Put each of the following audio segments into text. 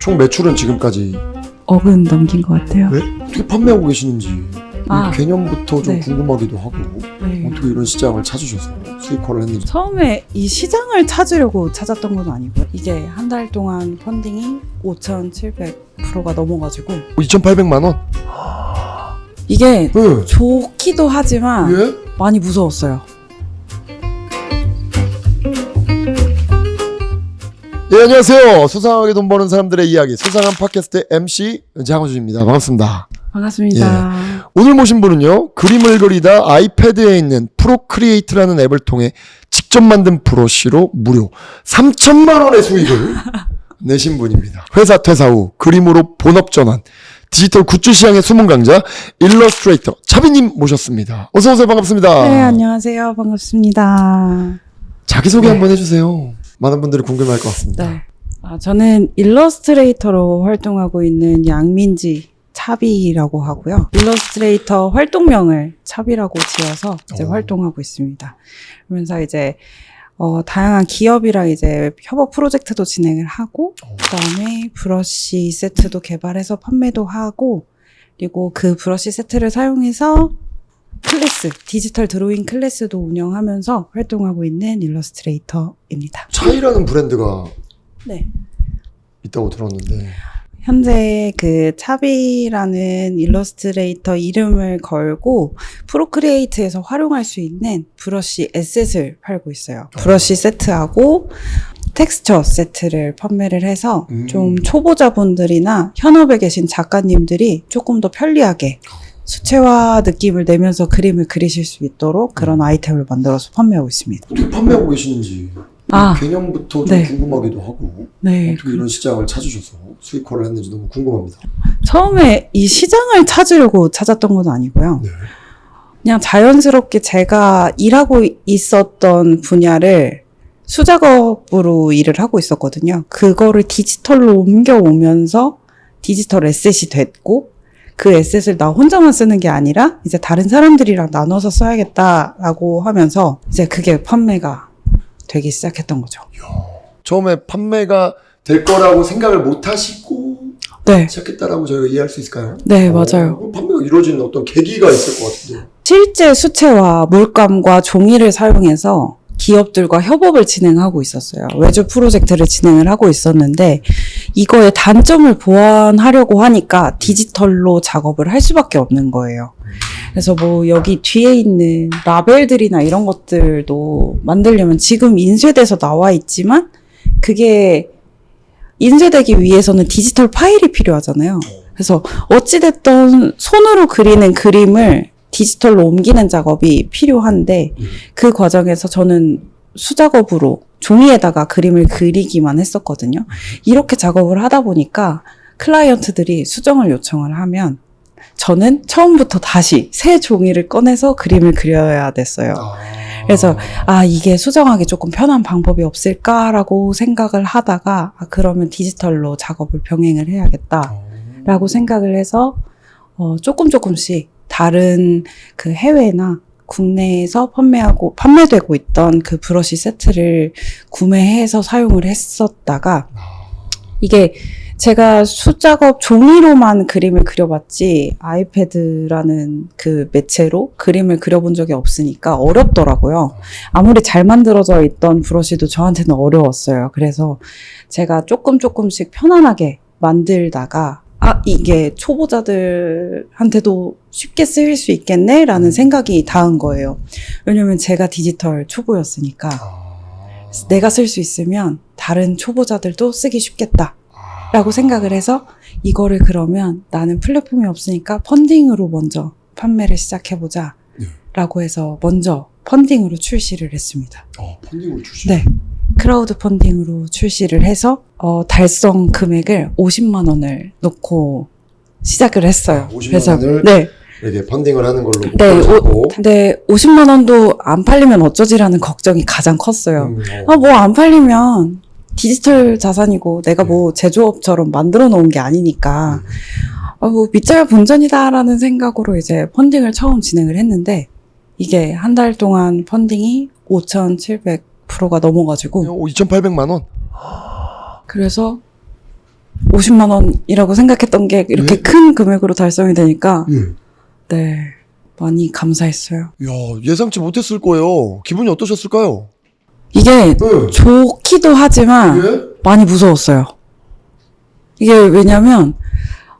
총 매출은 지금까지 억은 넘긴 것 같아요. 왜? 어떻게 판매하고 계시는지 이 아, 개념부터 좀 네. 궁금하기도 하고 네. 어떻게 이런 시장을 찾으셔서 수익화를 했는지 처음에 이 시장을 찾으려고 찾았던 건 아니고요. 이게 한 달 동안 펀딩이 5,700%가 넘어가지고 2,800만 원? 이게 네. 좋기도 하지만 예? 많이 무서웠어요. 예, 안녕하세요. 수상하게 돈 버는 사람들의 이야기, 수상한 팟캐스트 MC 장호준입니다. 반갑습니다. 반갑습니다. 오늘 모신 분은요, 그림을 그리다 아이패드에 있는 프로크리에이트라는 앱을 통해 직접 만든 브러쉬로 무료 3천만 원의 수익을 내신 분입니다. 회사 퇴사 후 그림으로 본업 전환, 디지털 굿즈 시장의 숨은 강자, 일러스트레이터 차비님 모셨습니다. 어서오세요. 반갑습니다. 네, 안녕하세요. 반갑습니다. 자기소개 네. 한번 해주세요. 많은 분들이 궁금할 것 같습니다. 네. 아, 저는 일러스트레이터로 활동하고 있는 양민지 차비라고 하고요. 일러스트레이터 활동명을 차비라고 지어서 이제 오. 활동하고 있습니다. 그러면서 이제 어, 다양한 기업이랑 이제 협업 프로젝트도 진행을 하고 오. 그다음에 브러쉬 세트도 개발해서 판매도 하고 그리고 그 브러쉬 세트를 사용해서 클래스, 디지털 드로잉 클래스도 운영하면서 활동하고 있는 일러스트레이터입니다. 차이라는 브랜드가 네. 있다고 들었는데 현재 그 차비라는 일러스트레이터 이름을 걸고 프로크리에이트에서 활용할 수 있는 브러쉬 에셋을 팔고 있어요. 브러쉬 세트하고 텍스처 세트를 판매를 해서 음. 좀 초보자분들이나 현업에 계신 작가님들이 조금 더 편리하게 수채화 느낌을 내면서 그림을 그리실 수 있도록 그런 아이템을 만들어서 판매하고 있습니다. 어떻게 판매하고 계시는지 아, 개념부터 좀 네. 궁금하기도 하고 네. 어떻게 이런 시장을 찾으셔서 수익화를 했는지 너무 궁금합니다. 처음에 이 시장을 찾으려고 찾았던 건 아니고요. 네. 그냥 자연스럽게 제가 일하고 있었던 분야를 수작업으로 일을 하고 있었거든요. 그거를 디지털로 옮겨오면서 디지털 에셋이 됐고, 그 에셋을 나 혼자만 쓰는 게 아니라 이제 다른 사람들이랑 나눠서 써야겠다라고 하면서 이제 그게 판매가 되기 시작했던 거죠. 처음에 판매가 될 거라고 생각을 못 하시고 네. 시작했다라고 저희가 이해할 수 있을까요? 네, 어, 맞아요. 판매가 이루어지는 어떤 계기가 있을 것 같은데. 실제 수채화, 물감과 종이를 사용해서 기업들과 협업을 진행하고 있었어요. 외주 프로젝트를 진행을 하고 있었는데 이거의 단점을 보완하려고 하니까 디지털로 작업을 할 수밖에 없는 거예요. 그래서 뭐 여기 뒤에 있는 라벨들이나 이런 것들도 만들려면 지금 인쇄돼서 나와 있지만 그게 인쇄되기 위해서는 디지털 파일이 필요하잖아요. 그래서 어찌됐든 손으로 그리는 그림을 디지털로 옮기는 작업이 필요한데 음. 그 과정에서 저는 수작업으로 종이에다가 그림을 그리기만 했었거든요. 이렇게 작업을 하다 보니까 클라이언트들이 수정을 요청을 하면 저는 처음부터 다시 새 종이를 꺼내서 그림을 그려야 됐어요. 아. 그래서 아, 이게 수정하기 조금 편한 방법이 없을까라고 생각을 하다가 아, 그러면 디지털로 작업을 병행을 해야겠다. 어. 라고 생각을 해서 어, 조금 조금씩 다른 그 해외나 국내에서 판매하고 판매되고 있던 그 브러쉬 세트를 구매해서 사용을 했었다가 아. 이게 제가 수작업 종이로만 그림을 그려봤지 아이패드라는 그 매체로 그림을 그려본 적이 없으니까 어렵더라고요. 아무리 잘 만들어져 있던 브러쉬도 저한테는 어려웠어요. 그래서 제가 조금 조금씩 편안하게 만들다가 아 이게 초보자들한테도 쉽게 쓰일 수 있겠네 라는 생각이 닿은 거예요. 왜냐면 제가 디지털 초보였으니까 아. 내가 쓸 수 있으면 다른 초보자들도 쓰기 쉽겠다 아. 라고 생각을 해서 이거를 그러면 나는 플랫폼이 없으니까 펀딩으로 먼저 판매를 시작해보자 네. 라고 해서 먼저 펀딩으로 출시를 했습니다. 어, 펀딩으로 출시. 네. 크라우드 펀딩으로 출시를 해서 어, 달성 금액을 50만 원을 놓고 시작을 했어요. 아, 50만 그래서 원을? 네. 이렇게 펀딩을 하는 걸로 네, 잡고. 근데 50만 원도 안 팔리면 어쩌지라는 걱정이 가장 컸어요. 음, 어. 아, 뭐 안 팔리면 디지털 자산이고 내가 뭐 제조업처럼 만들어 놓은 게 아니니까 아, 뭐 밑잘 본전이다라는 생각으로 이제 펀딩을 처음 진행을 했는데 이게 한 달 동안 펀딩이 5,700% 가 넘어가지고 어, 2,800만 원. 그래서 50만 원이라고 생각했던 게 이렇게 예? 큰 금액으로 달성이 되니까 예. 네 많이 감사했어요. 야, 예상치 못했을 거예요. 기분이 어떠셨을까요? 이게 예. 좋기도 하지만 예? 많이 무서웠어요. 이게 왜냐면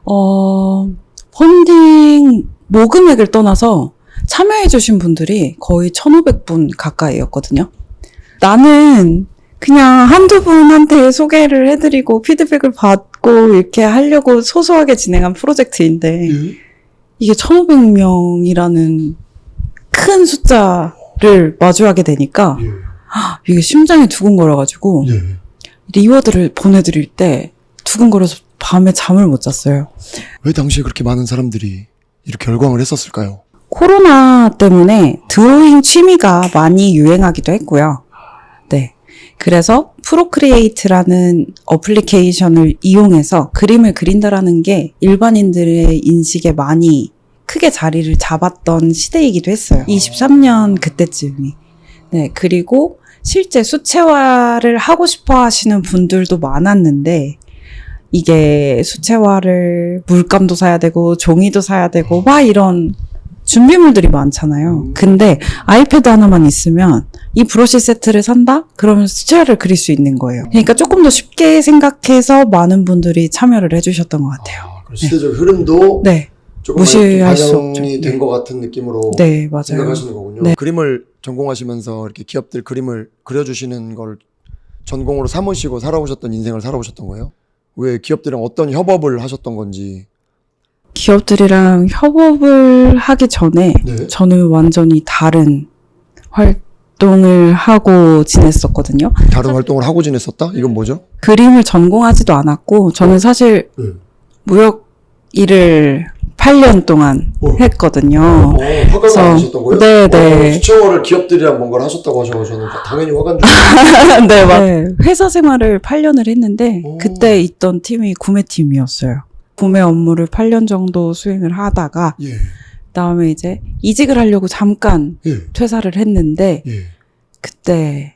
어 펀딩 모금액을 떠나서 참여해주신 분들이 거의 1,500분 가까이였거든요. 나는 그냥 한두 분한테 소개를 해드리고 피드백을 받고 이렇게 하려고 소소하게 진행한 프로젝트인데 예? 이게 1,500명이라는 큰 숫자를 마주하게 되니까 예. 이게 심장이 두근거려가지고 예. 리워드를 보내드릴 때 두근거려서 밤에 잠을 못 잤어요. 왜 당시에 그렇게 많은 사람들이 이렇게 열광을 했었을까요? 코로나 때문에 드로잉 취미가 많이 유행하기도 했고요. 네. 그래서 프로크리에이트라는 어플리케이션을 이용해서 그림을 그린다라는 게 일반인들의 인식에 많이 크게 자리를 잡았던 시대이기도 했어요. 23년 그때쯤이. 네. 그리고 실제 수채화를 하고 싶어 하시는 분들도 많았는데, 이게 수채화를 물감도 사야 되고, 종이도 사야 되고, 막 이런 준비물들이 많잖아요. 음. 근데 아이패드 하나만 있으면 이 브러쉬 세트를 산다? 그러면 수채화를 그릴 수 있는 거예요. 그러니까 조금 더 쉽게 생각해서 많은 분들이 참여를 해주셨던 것 같아요. 아, 그럼 시대적 흐름도 네, 조금 무시할 수 반영이 없죠. 된 네. 것 같은 느낌으로 네, 맞아요. 생각하시는 거군요. 네. 그림을 전공하시면서 이렇게 기업들 그림을 그려주시는 걸 전공으로 삼으시고 살아오셨던 인생을 살아오셨던 거예요? 왜 기업들이랑 어떤 협업을 하셨던 건지. 기업들이랑 협업을 하기 전에 네. 저는 완전히 다른 활동을 하고 지냈었거든요. 다른 활동을 하고 지냈었다? 이건 뭐죠? 그림을 전공하지도 않았고, 저는 사실 네. 무역 일을 8년 동안 어. 했거든요. 어, 그래서- 아니셨던 거예요? 네, 네. 어, 수채화를 기업들이랑 뭔가를 하셨다고 하셔서 저는 당연히 줄 네, 맞 네, 회사 생활을 8년을 했는데 오. 그때 있던 팀이 구매팀이었어요. 구매 업무를 8년 정도 수행을 하다가 예, 그다음에 이제 이직을 하려고 잠깐 예, 퇴사를 했는데 예. 그때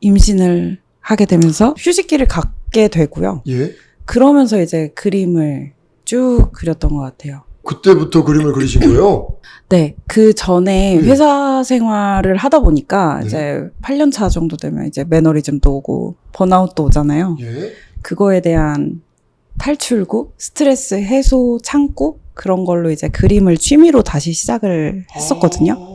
임신을 하게 되면서 휴식기를 갖게 되고요. 예. 그러면서 이제 그림을 쭉 그렸던 것 같아요. 그때부터 그림을 그리신 거예요? 네, 그 전에 네. 회사 생활을 하다 보니까 네. 이제 8년 차 정도 되면 이제 매너리즘도 오고 번아웃도 오잖아요. 예. 그거에 대한 탈출구, 스트레스 해소 창구 그런 걸로 이제 그림을 취미로 다시 시작을 했었거든요. 아.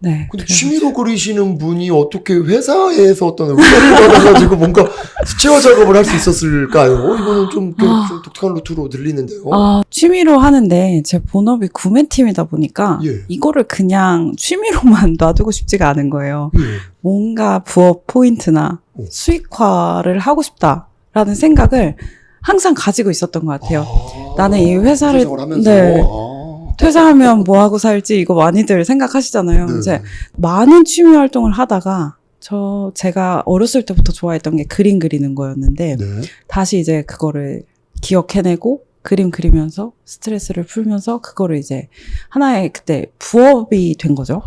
네. 근데 그래서- 취미로 그리시는 분이 어떻게 회사에서 어떤 의뢰를 받아가지고 뭔가 수채화 작업을 할 수 있었을까요? 이거는 좀, 좀, 아. 좀 독특한 루트로 들리는데요. 아, 취미로 하는데 제 본업이 구매팀이다 보니까 예. 이거를 그냥 취미로만 놔두고 싶지가 않은 거예요. 예. 뭔가 부업 포인트나 오. 수익화를 하고 싶다라는 생각을 항상 가지고 있었던 것 같아요. 아, 나는 이 회사를- 회사 생활하면서. 네. 아. 퇴사하면 뭐 하고 살지 이거 많이들 생각하시잖아요. 네. 이제 많은 취미 활동을 하다가 저 제가 어렸을 때부터 좋아했던 게 그림 그리는 거였는데 네. 다시 이제 그거를 기억해내고 그림 그리면서 스트레스를 풀면서 그거를 이제 하나의 그때 부업이 된 거죠.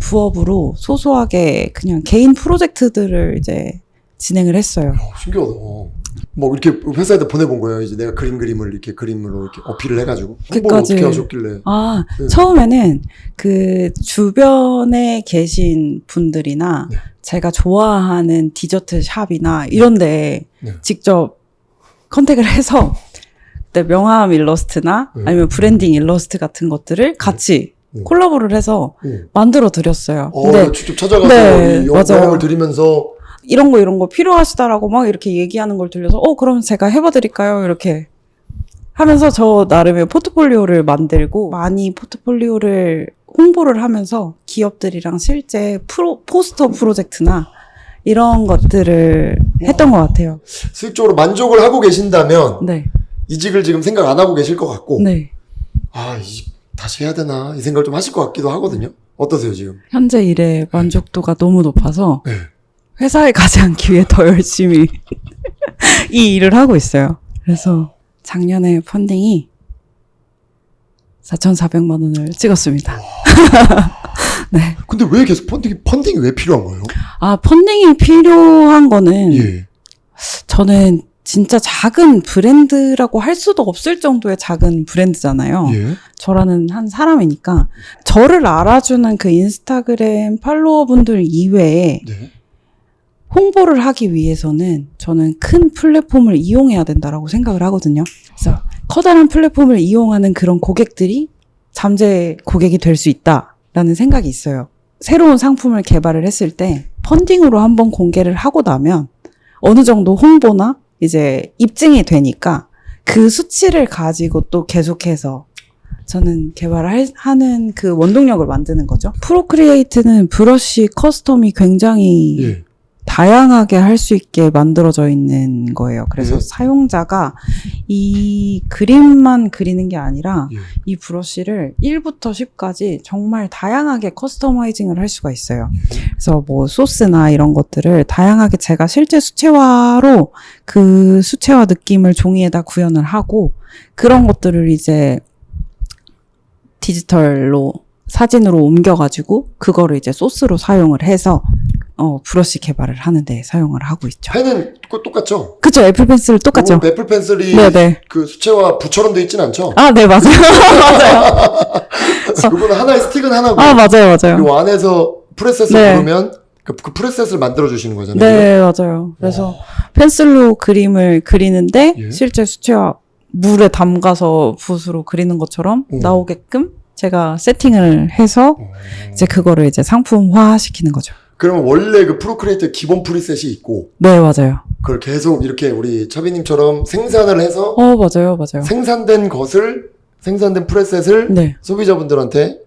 부업으로 소소하게 그냥 개인 프로젝트들을 이제 진행을 했어요. 어, 신기하다. 뭐 이렇게 회사에다 보내본 거예요. 이제 내가 그림 그림을 이렇게 그림으로 이렇게 어필을 해가지고 홍보를 그까지. 어떻게 하셨길래? 아, 네. 처음에는 그 주변에 계신 분들이나 네. 제가 좋아하는 디저트 샵이나 이런데 네. 직접 컨택을 해서 그때 명함 일러스트나 네. 아니면 브랜딩 일러스트 같은 것들을 같이 네. 콜라보를 해서 네. 만들어 드렸어요. 어, 근데 직접 찾아가서 네, 이 영- 맞아요. 영감을 드리면서 이런 거 이런 거 필요하시다라고 막 이렇게 얘기하는 걸 들려서 어 그럼 제가 해봐 드릴까요? 이렇게 하면서 저 나름의 포트폴리오를 만들고 많이 포트폴리오를 홍보를 하면서 기업들이랑 실제 프로 포스터 프로젝트나 이런 것들을 했던 것 같아요. 수익적으로 만족을 하고 계신다면 네, 이직을 지금 생각 안 하고 계실 것 같고 네. 아 이직 다시 해야 되나 이 생각을 좀 하실 것 같기도 하거든요. 어떠세요 지금? 현재 일의 만족도가 너무 높아서 네. 회사에 가지 않기 위해 더 열심히 이 일을 하고 있어요. 그래서 작년에 펀딩이 4,400만 원을 찍었습니다. 네. 근데 왜 계속 펀딩이 펀딩이 왜 필요한 거예요? 아, 펀딩이 필요한 거는 예. 저는 진짜 작은 브랜드라고 할 수도 없을 정도의 작은 브랜드잖아요. 예. 저라는 한 사람이니까 저를 알아주는 그 인스타그램 팔로워분들 이외에 네. 홍보를 하기 위해서는 저는 큰 플랫폼을 이용해야 된다라고 생각을 하거든요. 그래서 커다란 플랫폼을 이용하는 그런 고객들이 잠재 고객이 될 수 있다라는 생각이 있어요. 새로운 상품을 개발을 했을 때 펀딩으로 한번 공개를 하고 나면 어느 정도 홍보나 이제 입증이 되니까 그 수치를 가지고 또 계속해서 저는 개발을 하는 그 원동력을 만드는 거죠. 프로크리에이트는 브러쉬 커스텀이 굉장히 예. 다양하게 할 수 있게 만들어져 있는 거예요. 그래서 네. 사용자가 이 그림만 그리는 게 아니라 예. 이 브러쉬를 1부터 10까지 정말 다양하게 커스터마이징을 할 수가 있어요. 그래서 뭐 소스나 이런 것들을 다양하게 제가 실제 수채화로 그 수채화 느낌을 종이에다 구현을 하고 그런 것들을 이제 디지털로 사진으로 옮겨가지고 그거를 이제 소스로 사용을 해서 어, 브러쉬 개발을 하는데 사용을 하고 있죠. 펜은 그 똑같죠? 그쵸, 애플 펜슬 똑같죠? 그 애플 펜슬이 네네. 그 수채화 붓처럼 돼 있진 않죠? 아, 네, 맞아요. 맞아요. 그거는 하나의 스틱은 하나고 아, 맞아요, 맞아요. 요 안에서 프레셋을 네. 부르면 그, 그 프레셋을 만들어 주시는 거잖아요. 네, 맞아요. 그래서 펜슬로 그림을 그리는데 예. 실제 수채화 물에 담가서 붓으로 그리는 것처럼 오. 나오게끔 제가 세팅을 해서 어. 이제 그거를 이제 상품화 시키는 거죠. 그러면 원래 그 프로크리에이터 기본 프리셋이 있고 네, 맞아요. 그걸 계속 이렇게 우리 차비님처럼 생산을 해서 어, 맞아요, 맞아요. 생산된 것을 생산된 프레셋을 네. 소비자분들한테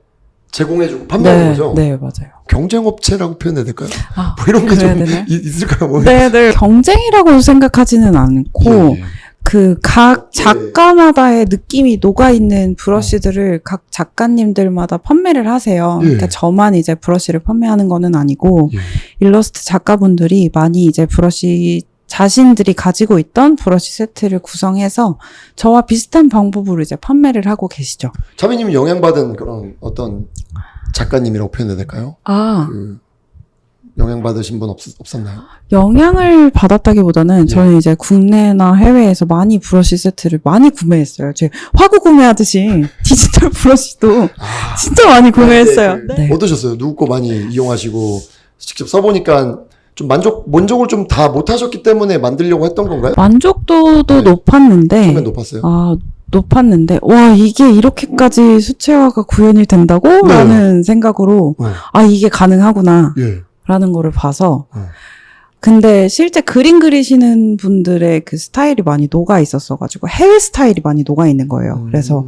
제공해주고 판매하는 네, 거죠. 네, 맞아요. 경쟁업체라고 표현해야 될까요? 아, 뭐 이런 게 그래야 좀 되나요? 이- 있을까요? 뭐. 네, 네. 경쟁이라고 생각하지는 않고 예, 예. 그각 예. 작가마다의 느낌이 녹아 있는 브러쉬들을 각 작가님들마다 판매를 하세요. 예. 그러니까 저만 이제 브러쉬를 판매하는 거는 아니고 예. 일러스트 작가분들이 많이 이제 브러쉬 자신들이 가지고 있던 브러쉬 세트를 구성해서 저와 비슷한 방법으로 이제 판매를 하고 계시죠. 차비님이 영향받은 그런 어떤 작가님이라고 표현해야 될까요? 아, 그 영향받으신 분 없, 없었나요? 영향을 받았다기보다는 예. 저는 이제 국내나 해외에서 많이 브러쉬 세트를 많이 구매했어요. 제 화구 구매하듯이 디지털 브러쉬도 아, 진짜 많이 구매했어요. 네, 그 네. 어떠셨어요? 누구 거 많이 이용하시고 직접 써보니까 좀 만족 만족을 좀 다 못하셨기 때문에 만들려고 했던 건가요? 만족도도 네. 높았는데, 처음엔 높았어요. 아, 높았는데, 와, 이게 이렇게까지 수채화가 구현이 된다고? 네. 라는 생각으로, 네. 아, 이게 가능하구나. 예. 라는 거를 봐서, 네. 근데 실제 그림 그리시는 분들의 그 스타일이 많이 녹아 있었어가지고, 해외 스타일이 많이 녹아 있는 거예요. 그래서, 음.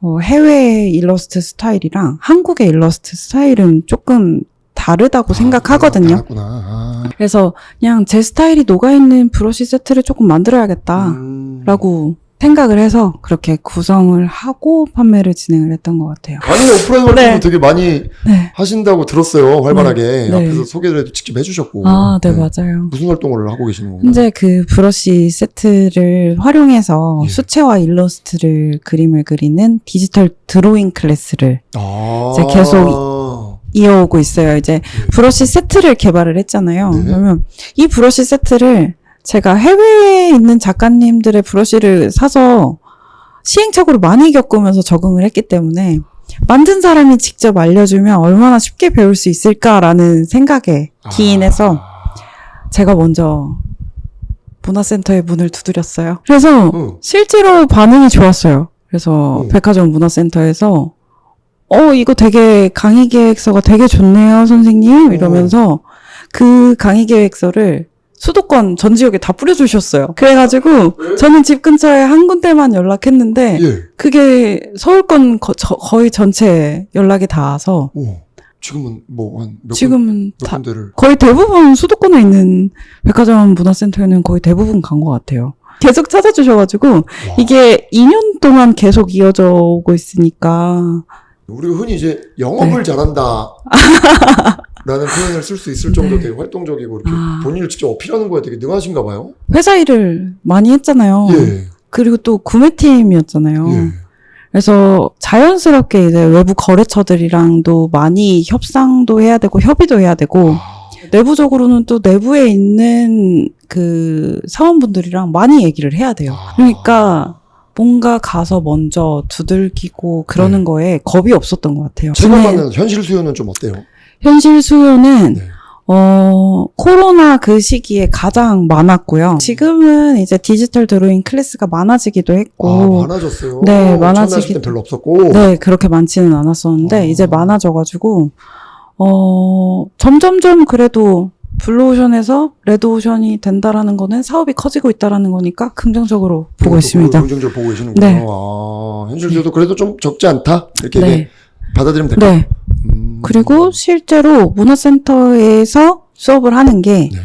어, 해외 일러스트 스타일이랑 한국의 일러스트 스타일은 조금 다르다고 생각하거든요. 달랐구나. 아. 그래서 그냥 제 스타일이 녹아 있는 브러쉬 세트를 조금 만들어야겠다. 음. 라고 생각을 해서 그렇게 구성을 하고 판매를 진행을 했던 것 같아요. 아니 오프라인 활동도 네. 되게 많이 네. 하신다고 들었어요. 활발하게 네. 네. 앞에서 소개를 해도 직접 해주셨고. 아, 네, 네. 맞아요. 무슨 활동을 하고 계시는 건가요? 현재 그 브러쉬 세트를 활용해서 예. 수채화 일러스트를 그림을 그리는 디지털 드로잉 클래스를 아. 이제 계속 이어오고 있어요. 이제 브러쉬 세트를 개발을 했잖아요. 네. 그러면 이 브러쉬 세트를 제가 해외에 있는 작가님들의 브러쉬를 사서 시행착오를 많이 겪으면서 적응을 했기 때문에 만든 사람이 직접 알려주면 얼마나 쉽게 배울 수 있을까라는 생각에 기인해서 아. 제가 먼저 문화센터의 문을 두드렸어요. 그래서 응. 실제로 반응이 좋았어요. 그래서 음. 백화점 문화센터에서 어 이거 되게 강의 계획서가 되게 좋네요 선생님 이러면서 그 강의 계획서를 수도권 전 지역에 다 뿌려주셨어요. 그래가지고 저는 집 근처에 한 군데만 연락했는데 예. 그게 서울권 거, 의 전체 연락이 닿아서 오. 지금은 뭐 한몇 지금은 몇다 군데를 거의 대부분 수도권에 있는 백화점 문화센터에는 거의 대부분 간 것 같아요. 계속 찾아주셔가지고 와. 이게 2년 동안 계속 이어져 오고 있으니까 우리가 흔히 이제 영업을 네. 잘한다. 라는 표현을 쓸 수 있을 정도로 되게 활동적이고 이렇게 네. 아. 본인을 직접 어필하는 거에 되게 능하신가 봐요. 회사 일을 많이 했잖아요. 예. 그리고 또 구매팀이었잖아요. 예. 그래서 자연스럽게 이제 외부 거래처들이랑도 많이 협상도 해야 되고 협의도 해야 되고 아, 내부적으로는 또 내부에 있는 그 사원분들이랑 많이 얘기를 해야 돼요. 아. 그러니까 뭔가 가서 먼저 두들기고 그러는 네. 거에 겁이 없었던 것 같아요. 근데 봤는 현실 수요는 좀 어때요? 현실 수요는 네. 어, 코로나 그 시기에 가장 많았고요. 지금은 이제 디지털 드로잉 클래스가 많아지기도 했고, 아, 많아졌어요. 네, 많아지기- 별로 없었고. 네, 그렇게 많지는 않았었는데, 아. 이제 많아져 가지고, 어, 점점점 그래도 블루오션에서 레드오션이 된다라는 거는 사업이 커지고 있다라는 거니까 긍정적으로 보고 있습니다. 긍정적으로 보고 계시는군요. 네. 아, 현실 수요도 그래도 좀 적지 않다? 이렇게 네. 받아들이면 될까요? 네. 음. 그리고 실제로 문화센터에서 수업을 하는 게 네.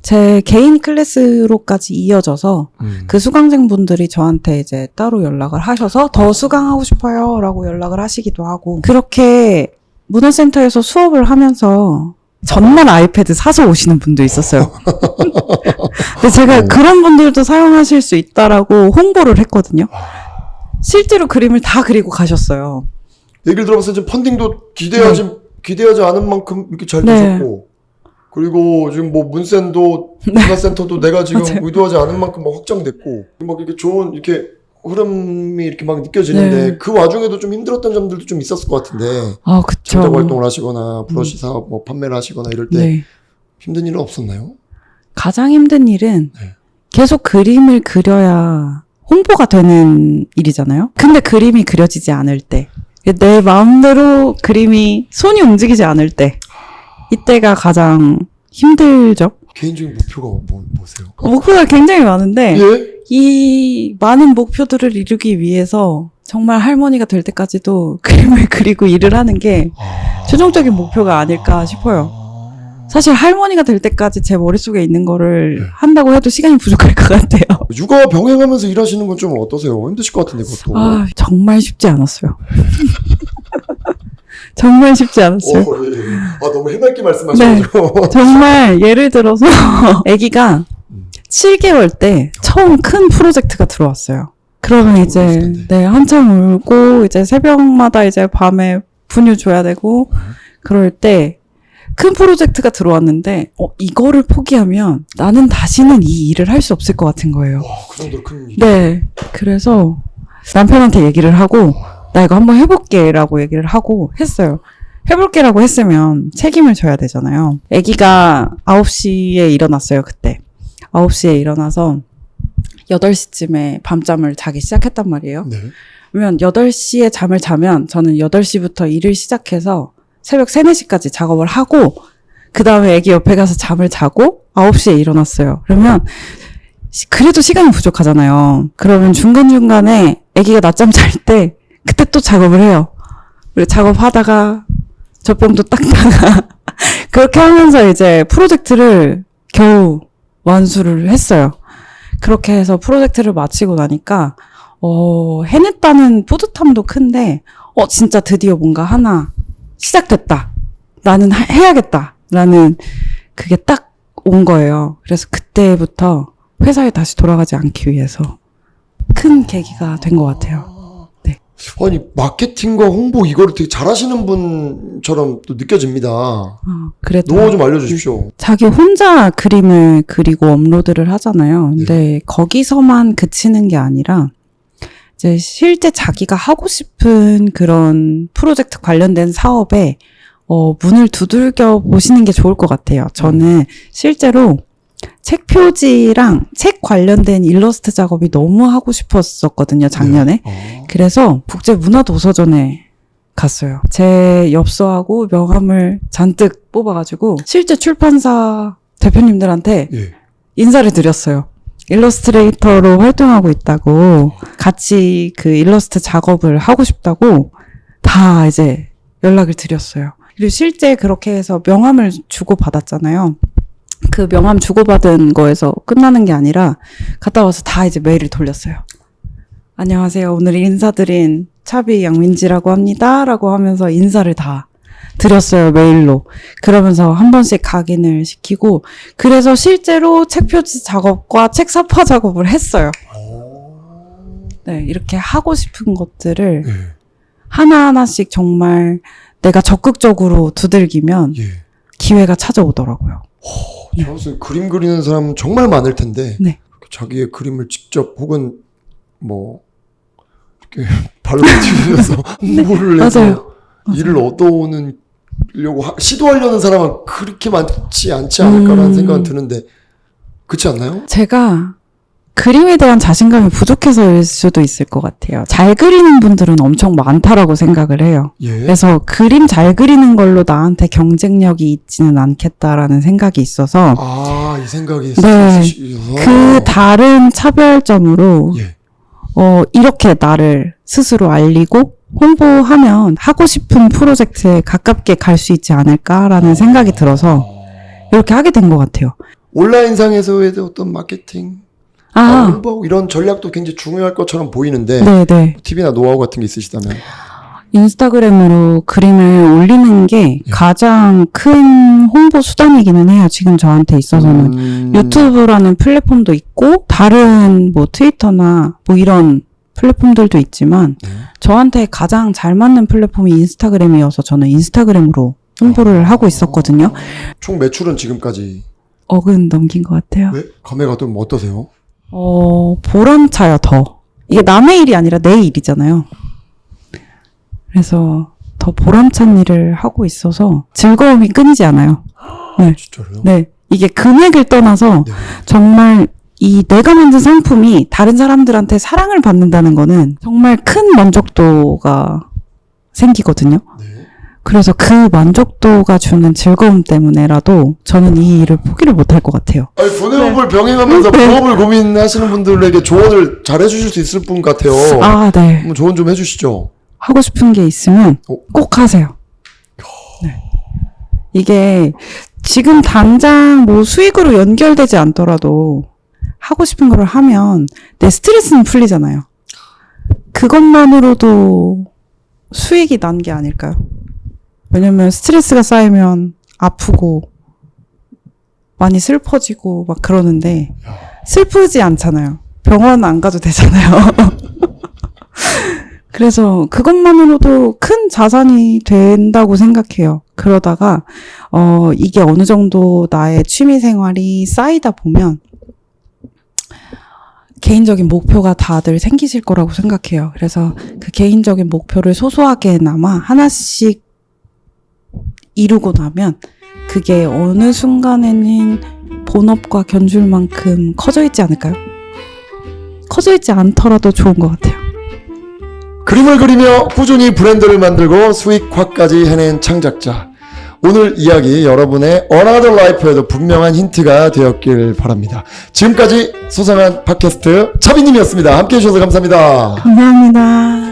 제 개인 클래스로까지 이어져서 음. 그 수강생분들이 저한테 이제 따로 연락을 하셔서 더 수강하고 싶어요 라고 연락을 하시기도 하고 그렇게 문화센터에서 수업을 하면서 전날 아이패드 사서 오시는 분도 있었어요. 근데 제가 어. 그런 분들도 사용하실 수 있다라고 홍보를 했거든요. 실제로 그림을 다 그리고 가셨어요. 얘기를 들어봤을 때 펀딩도 기대하지 기대하지 않은 만큼 이렇게 잘 네. 되셨고 그리고 지금 뭐 문센도 문화센터도 내가 지금 맞아요. 의도하지 않은 만큼 막 확장됐고 막 이렇게 좋은 이렇게 흐름이 이렇게 막 느껴지는데 네. 그 와중에도 좀 힘들었던 점들도 좀 있었을 것 같은데 아, 그쵸. 창작 활동을 하시거나 브러쉬 사업 뭐 판매를 하시거나 이럴 때 네. 힘든 일은 없었나요? 가장 힘든 일은 네. 계속 그림을 그려야 홍보가 되는 일이잖아요. 근데 그림이 그려지지 않을 때, 내 마음대로 그림이 손이 움직이지 않을 때, 이때가 가장 힘들죠. 개인적인 목표가 뭐, 뭐세요? 목표가 굉장히 많은데, 예? 이 많은 목표들을 이루기 위해서 정말 할머니가 될 때까지도 그림을 그리고 일을 하는 게 아. 최종적인 목표가 아닐까 싶어요. 사실 할머니가 될 때까지 제 머릿속에 있는 거를 네. 한다고 해도 시간이 부족할 것 같아요. 육아 병행하면서 일하시는 건 좀 어떠세요? 힘드실 것 같은데 그것도. 아, 정말 쉽지 않았어요. 정말 쉽지 않았어요. 어, 예. 아 너무 해맑게 말씀하셔가지고. 정말 예를 들어서 아기가 7개월 때 처음 큰 프로젝트가 들어왔어요. 그러면 이제 울었을 텐데. 네 한참 울고 이제 새벽마다 이제 밤에 분유 줘야 되고 그럴 때 큰 프로젝트가 들어왔는데 어 이거를 포기하면 나는 다시는 이 일을 할 수 없을 것 같은 거예요. 와, 그 정도로 큰 일. 네. 그래서 남편한테 얘기를 하고, 나 이거 한번 해볼게 라고 얘기를 하고 했어요. 해볼게라고 했으면 책임을 져야 되잖아요. 아기가 9시에 일어났어요, 그때. 9시에 일어나서 8시쯤에 밤잠을 자기 시작했단 말이에요. 네. 그러면 8시에 잠을 자면 저는 8시부터 일을 시작해서 새벽 3, 4시까지 작업을 하고 그 다음에 애기 옆에 가서 잠을 자고 9시에 일어났어요. 그러면 시- 그래도 시간이 부족하잖아요. 그러면 중간중간에 애기가 낮잠 잘 때 그때 또 작업을 해요. 그리고 작업하다가 젖병도 닦다가 그렇게 하면서 이제 프로젝트를 겨우 완수를 했어요. 그렇게 해서 프로젝트를 마치고 나니까 어, 해냈다는 뿌듯함도 큰데, 어, 진짜 드디어 뭔가 하나 시작됐다. 나는 하- 해야겠다. 라는 그게 딱 온 거예요. 그래서 그때부터 회사에 다시 돌아가지 않기 위해서 큰 계기가 된 것 같아요. 네. 아니 마케팅과 홍보 이거를 되게 잘하시는 분처럼 또 느껴집니다. 어, 그래도 노하우 좀 알려주십시오. 자기 혼자 그림을 그리고 업로드를 하잖아요. 근데 거기서만 그치는 게 아니라 이제 실제 자기가 하고 싶은 그런 프로젝트 관련된 사업에 어, 문을 두들겨 보시는 게 좋을 것 같아요. 저는 실제로 책 표지랑 책 관련된 일러스트 작업이 너무 하고 싶었었거든요, 작년에. 아, 그래서 국제문화도서전에 갔어요. 제 엽서하고 명함을 잔뜩 뽑아가지고 실제 출판사 대표님들한테 예. 인사를 드렸어요. 일러스트레이터로 활동하고 있다고 같이 그 일러스트 작업을 하고 싶다고 다 이제 연락을 드렸어요. 그리고 실제 그렇게 해서 명함을 주고 받았잖아요. 그 명함 주고받은 거에서 끝나는 게 아니라 갔다 와서 다 이제 메일을 돌렸어요. 안녕하세요. 오늘 인사드린 차비 양민지라고 합니다. 라고 하면서 인사를 다 드렸어요. 메일로. 그러면서 한 번씩 각인을 시키고 그래서 실제로 책 표지 작업과 책 사파 작업을 했어요. 네, 이렇게 하고 싶은 것들을 예. 하나하나씩 정말 내가 적극적으로 두들기면 예. 기회가 찾아오더라고요. 봤을 때 그림 그리는 사람 정말 많을 텐데 네. 자기의 그림을 직접 혹은 뭐 이렇게 발로 튀면서 홍보를 해서 네. 맞아요. 일을 얻어오는 려고 하- 시도하려는 사람은 그렇게 많지 않지 않을까라는 음. 생각은 드는데 그렇지 않나요? 제가 그림에 대한 자신감이 부족해서일 수도 있을 것 같아요. 잘 그리는 분들은 엄청 많다라고 생각을 해요. 예. 그래서 그림 잘 그리는 걸로 나한테 경쟁력이 있지는 않겠다라는 생각이 있어서 아, 이 생각이 네. 있으셔서 그 다른 차별점으로 예. 어, 이렇게 나를 스스로 알리고 홍보하면 하고 싶은 프로젝트에 가깝게 갈 수 있지 않을까라는 생각이 들어서 이렇게 하게 된 것 같아요. 온라인상에서의 어떤 마케팅, 아, 홍보 이런 전략도 굉장히 중요할 것처럼 보이는데 네네. 팁이나 노하우 같은 게 있으시다면 인스타그램으로 그림을 올리는 게 예. 가장 큰 홍보 수단이기는 해요. 지금 저한테 있어서는. 음, 유튜브라는 플랫폼도 있고, 다른 뭐 트위터나 뭐 이런 플랫폼들도 있지만, 네. 저한테 가장 잘 맞는 플랫폼이 인스타그램이어서 저는 인스타그램으로 홍보를 하고 있었거든요. 총 매출은 지금까지 억은 넘긴 것 같아요. 왜 감회가 좀 어떠세요? 어, 보람차요, 더. 이게 남의 일이 아니라 내 일이잖아요. 그래서 더 보람찬 일을 하고 있어서 즐거움이 끊이지 않아요. 진짜로요? 네. 이게 금액을 떠나서 네. 정말 이 내가 만든 상품이 다른 사람들한테 사랑을 받는다는 거는 정말 큰 만족도가 생기거든요. 네. 그래서 그 만족도가 주는 즐거움 때문에라도 저는 이 일을 포기를 못할 것 같아요. 아니 분해업을 병행하면서 네. 부업을 고민하시는 분들에게 조언을 잘 해주실 수 있을 분 같아요. 아, 네. 조언 좀 해주시죠. 하고 싶은 게 있으면 어? 꼭 하세요. 네. 이게 지금 당장 뭐 수익으로 연결되지 않더라도 하고 싶은 걸 하면 내 스트레스는 풀리잖아요. 그것만으로도 수익이 난 게 아닐까요? 왜냐면 스트레스가 쌓이면 아프고 많이 슬퍼지고 막 그러는데 슬프지 않잖아요. 병원 안 가도 되잖아요. 그래서 그것만으로도 큰 자산이 된다고 생각해요. 그러다가 어 이게 어느 정도 나의 취미 생활이 쌓이다 보면 개인적인 목표가 다들 생기실 거라고 생각해요. 그래서 그 개인적인 목표를 소소하게나마 하나씩 이루고 나면 그게 어느 순간에는 본업과 견줄 만큼 커져 있지 않을까요? 커져 있지 않더라도 좋은 것 같아요. 그림을 그리며 꾸준히 브랜드를 만들고 수익화까지 해낸 창작자. 오늘 이야기 여러분의 어나더 라이프에도 분명한 힌트가 되었길 바랍니다. 지금까지 소상한 팟캐스트 차비님이었습니다. 함께 해주셔서 감사합니다. 감사합니다.